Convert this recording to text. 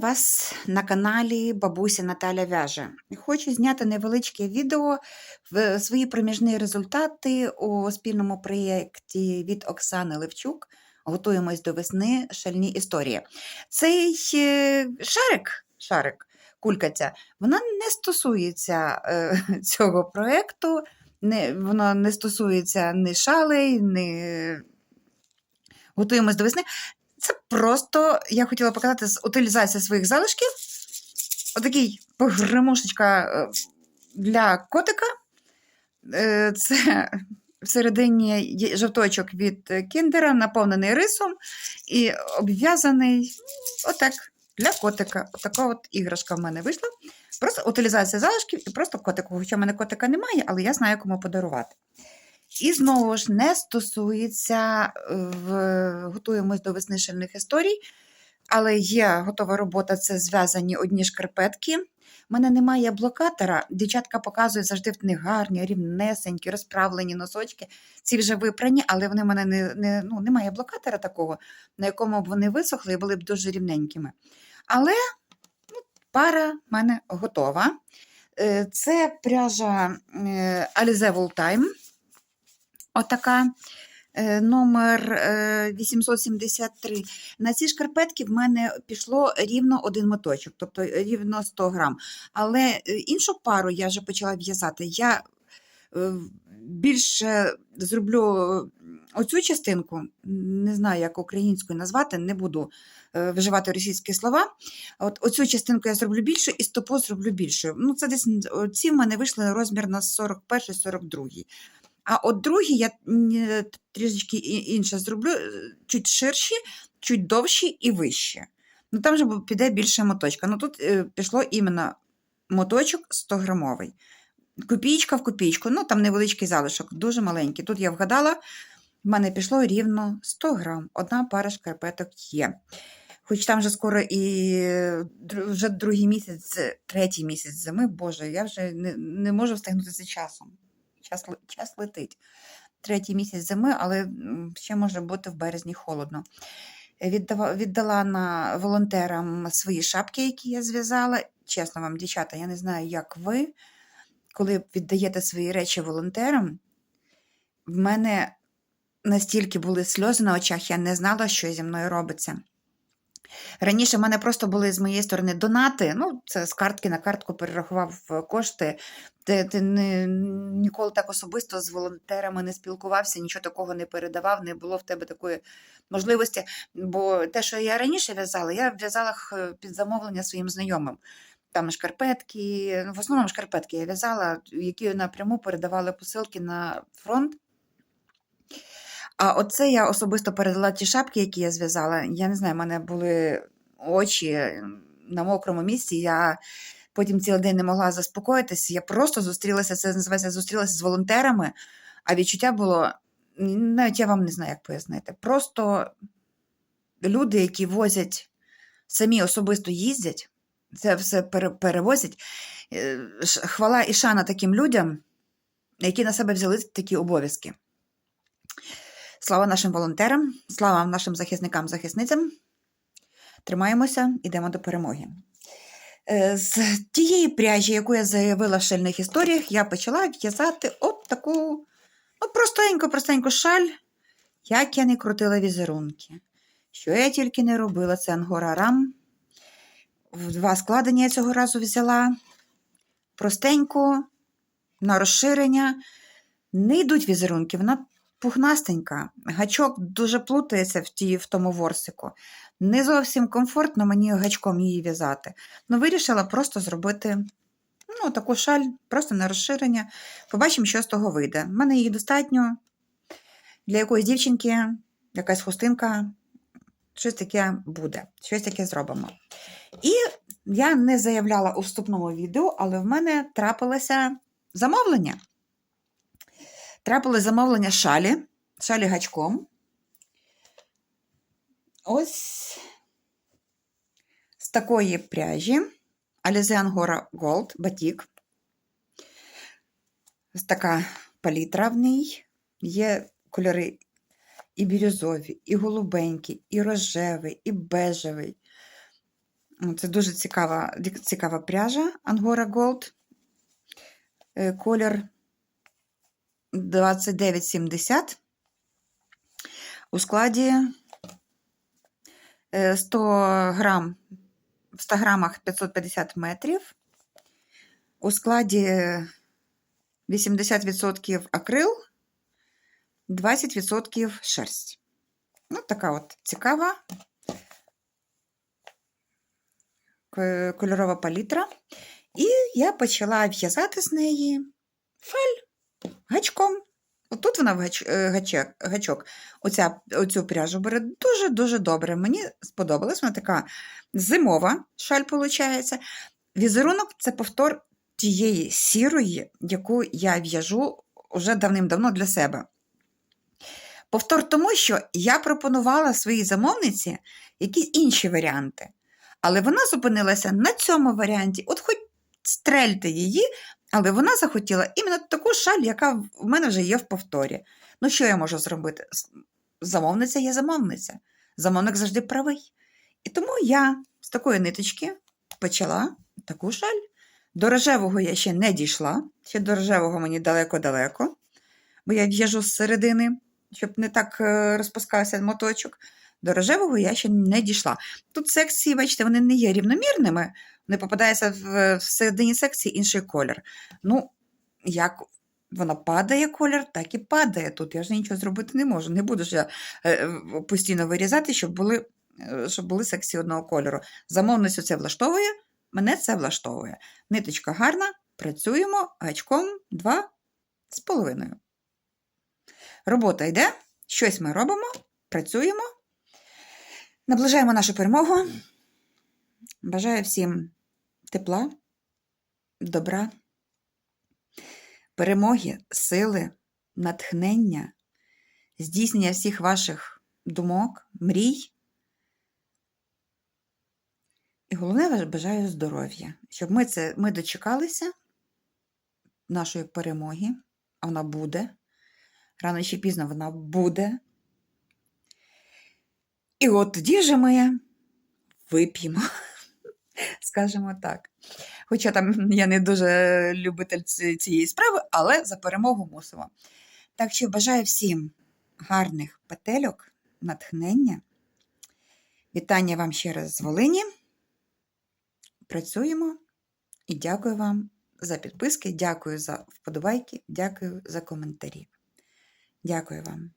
Вас на каналі Бабуся Наталя Вяже. Хочу зняти невеличке відео в свої проміжні результати у спільному проєкті від Оксани Левчук. Готуємось до весни шальні історії. Цей е, шарик, шарик, кулька вона не стосується е, цього проєкту, не, вона не стосується ні шалей, ні готуємось до весни. Це просто я хотіла показати з утилізація своїх залишків. Отакий погремушечка е, для котика. Е, Це всередині жовточок від кіндера, наповнений рисом і обв'язаний отак для котика. Отака от іграшка в мене вийшла. Просто утилізація залишків і просто котику. Хоча в мене котика немає, але я знаю, кому подарувати. І знову ж не стосується, е, в... готуємось до весни шальних історій, але є готова робота, це зв'язані одні шкарпетки. У мене немає блокатора. Дівчатка показують завжди в них гарні, рівнесенькі, розправлені носочки. Ці вже випрані, але вони в мене не, не, ну, немає блокатора такого, на якому б вони висохли і були б дуже рівненькими. Але ну, пара в мене готова. Е, Це пряжа е, Alize Time. Отака е, номер е, 873. На ці шкарпетки в мене пішло рівно один моточок, тобто рівно 100 грам. Але е, іншу пару я вже почала в'язати. Я е, більше зроблю оцю частинку, не знаю, як українською назвати, не буду е, вживати російські слова. От Оцю частинку я зроблю більшу і стопу зроблю більшою. Ну, це десь ці в мене вийшли розмір на 41-42. А от другі я трішечки інше зроблю, е, чуть ширші, чуть довші і вищі. Ну там же піде більше моточка. Ну тут е, пішло іменно моточок 100 грамовий. Копійка в копійку, ну там невеличкий залишок, дуже маленький. Тут я вгадала, в мене пішло рівно 100 грам. Одна пара шкарпеток є. Хоч там вже скоро і е, вже другий місяць, е, третій місяць зими, Боже, я вже не, не можу встигнути за часом. Час, час летить. Третій місяць зими, але ще може бути в березні холодно. Віддава, віддала на волонтерам свої шапки, які я зв'язала. Чесно вам, дівчата, я не знаю, як ви, коли віддаєте свої речі волонтерам, в мене настільки були сльози на очах, я не знала, що зі мною робиться. Раніше в мене просто були з моєї сторони донати. Ну, це з картки на картку перерахував е, кошти. Ти, ти не, ніколи так особисто з волонтерами не спілкувався, нічого такого не передавав, не було в тебе такої можливості. Бо те, що я раніше в'язала, я в'язала під замовлення своїм знайомим. Там шкарпетки, ну, в основному шкарпетки я в'язала, які напряму передавали посилки на фронт. А оце я особисто передала ті шапки, які я зв'язала. Я не знаю, в мене були очі на мокрому місці. Я потім цілий день не могла заспокоїтися. Я просто зустрілася, це називається зустрілася з волонтерами, а відчуття було, навіть я вам не знаю, як пояснити. Просто люди, які возять, самі особисто їздять, це все пере- перевозять. Е, Хвала і шана таким людям, які на себе взяли такі обов'язки. Слава нашим волонтерам, слава нашим захисникам, захисницям. Тримаємося, йдемо до перемоги. Е, З тієї пряжі, яку я заявила в шальних історіях, я почала в'язати от таку ну, простеньку, простеньку шаль, як я не крутила візерунки. Що я тільки не робила, це ангора рам. В два складення я цього разу взяла. Простенько, на розширення. Не йдуть візерунки, вона пухнастенька. Гачок дуже плутається в, тій, в тому ворсику. Не зовсім комфортно мені гачком її в'язати. Ну, вирішила просто зробити ну, таку шаль, просто на розширення. Побачимо, що з того вийде. У мене її достатньо для якоїсь дівчинки, якась хустинка, щось таке буде, щось таке зробимо. І я не заявляла у вступному відео, але в мене трапилося замовлення. Трапилось замовлення шалі, шалі гачком. Ось з такої пряжі Alize Angora Gold батік. Ось така палітра в ній. Є кольори і бірюзові, і голубенькі, і рожевий, і бежевий. Ну, Це дуже цікава, цікава пряжа Angora Gold. Е, Колір 2970. У складі е, 100 грам, в 100 грамах 550 метрів. У складі 80% акрил, 20% шерсть. Ну, така от цікава кольорова палітра. І я почала в'язати з неї фель гачком. Отут вона в гач, е, гачок, гачок. Оця, оцю пряжу бере дуже-дуже добре. Мені сподобалась. Вона така зимова шаль, виходить. Візерунок це повтор тієї сірої, яку я в'яжу уже давним-давно для себе. Повтор тому, що я пропонувала своїй замовниці якісь інші варіанти. Але вона зупинилася на цьому варіанті. От хоч стрельте її, але вона захотіла іменно таку шаль, яка в мене вже є в повторі. Ну, що я можу зробити? Замовниця є замовниця. Замовник завжди правий. І тому я з такої ниточки почала таку шаль. До рожевого я ще не дійшла. Ще до рожевого мені далеко-далеко, бо я в'яжу з середини, щоб не так е, розпускався моточок. До рожевого я ще не дійшла. Тут секції, бачите, вони не є рівномірними, не попадається в, середині секції інший колір. Ну, як воно падає колір, так і падає тут. Я ж нічого зробити не можу. Не буду ж я е, постійно вирізати, щоб були, е, щоб були секції одного кольору. Замовницю це влаштовує, мене це влаштовує. Ниточка гарна, працюємо гачком два з половиною. Робота йде, щось ми робимо, працюємо. Наближаємо нашу перемогу. Бажаю всім тепла, добра, перемоги, сили, натхнення, здійснення всіх ваших думок, мрій. І головне, бажаю здоров'я, щоб ми, це, ми дочекалися нашої перемоги, а вона буде. Рано чи пізно вона буде. І от тоді вже ми вип'ємо, скажімо так. Хоча там я не дуже любитель цієї справи, але за перемогу мусимо. Так що бажаю всім гарних петельок, натхнення. Вітання вам ще раз з Волині. Працюємо і дякую вам за підписки, дякую за вподобайки, дякую за коментарі. Дякую вам.